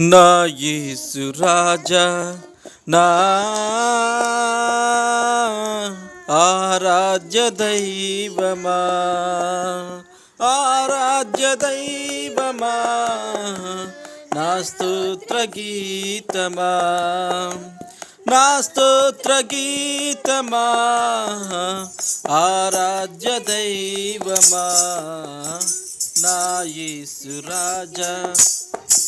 నా యేసు రాజా నా ఆరాధ్య దైవమా ఆరాధ్య దైవమా నా స్తోత్ర గీతమా నా స్తోత్ర గీతమా ఆరాధ్య దైవమా నా యేసు రాజా.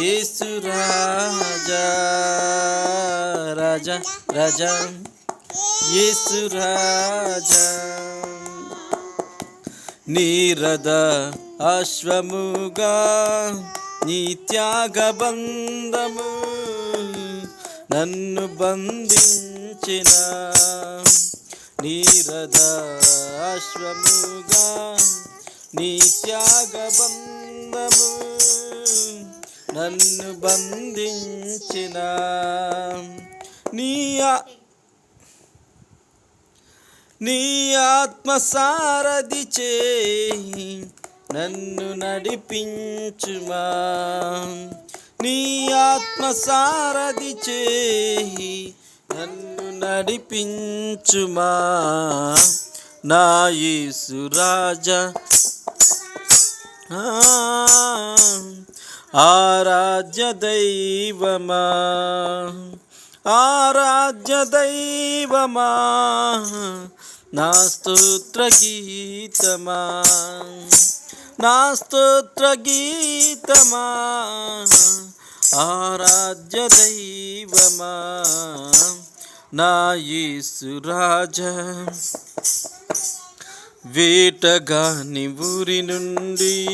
యేసు రాజా రాజా రాజా. యేసు రాజా. నీరద అశ్వముగా నీ త్యాగ బంధము నన్ను బంధించిన. నీరద అశ్వముగా నీ త్యాగ బంధము నన్ను బంధించిన నీ నీ ఆత్మ సారథి చే నన్ను నడిపించుమా. నీ ఆత్మ సారథి చే నన్ను నడిపించుమా. నా యేసు రాజా. ఆరాధ్య దైవమా ఆరాధ్య దైవమా నా స్తోత్ర గీతమా నా స్తోత్ర గీతమా ఆరాధ్య దైవమా నా యేసు రాజా. వేటగాని ఊరి నుండి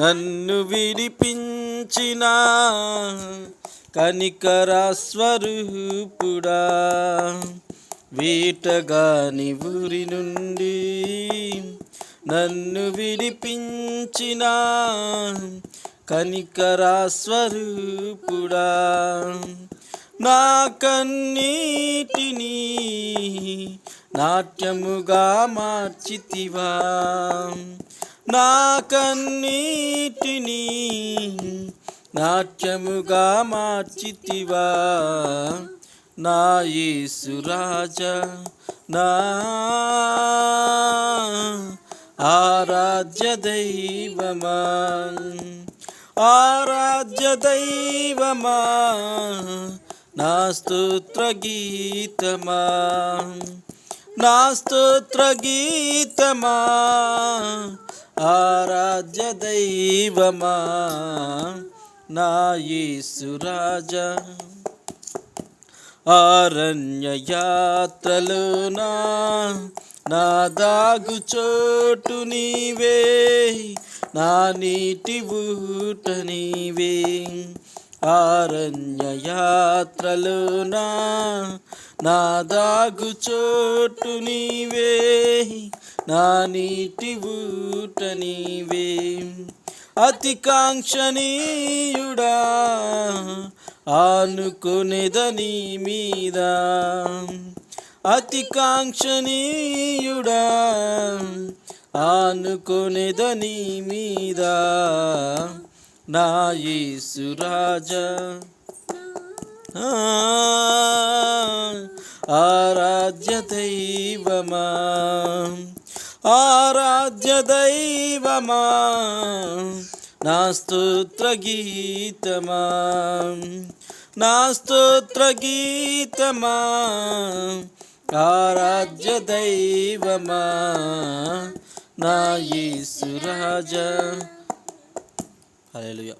నన్ను విడిపించిన కనికరాస్వరూపుడా. వేటగాని ఊరి నుండి నన్ను విడిపించిన కనికరాస్వరూపుడా. నా కన్నీటిని నాట్యముగా మార్చితివా. నా కన్నీటిని నాట్యముగా మార్చితివా. నా యేసు నా ఆరాధ్య దైవమా. ఆరాధ్య దైవమా నా స్తోత్ర గీతమా నాస్తోత్ర గీతమా ఆరాధ్య దైవమా నా యేసు రాజా. అరణ్య నా దాగు చోటు నీవే నా నీటి ఊట నీవే. అరణ్య యాత్రలోనా నా దాగు చోటు నీవే నా నీటి ఊట నీవే. అతి కాంక్షణీయుడా ఆనుకునేదని మీద. అతి కాంక్షణీయుడా ఆనుకునేదని మీద. నా యేసురాజా ఆరాధ్య దైవమా. ఆరాధ్య దైవమా. నా స్తోత్ర గీతమా. నా స్తోత్ర గీతమా. ఆరాధ్య దైవమా. నా యేసురాజా రాజా హల్లెలూయా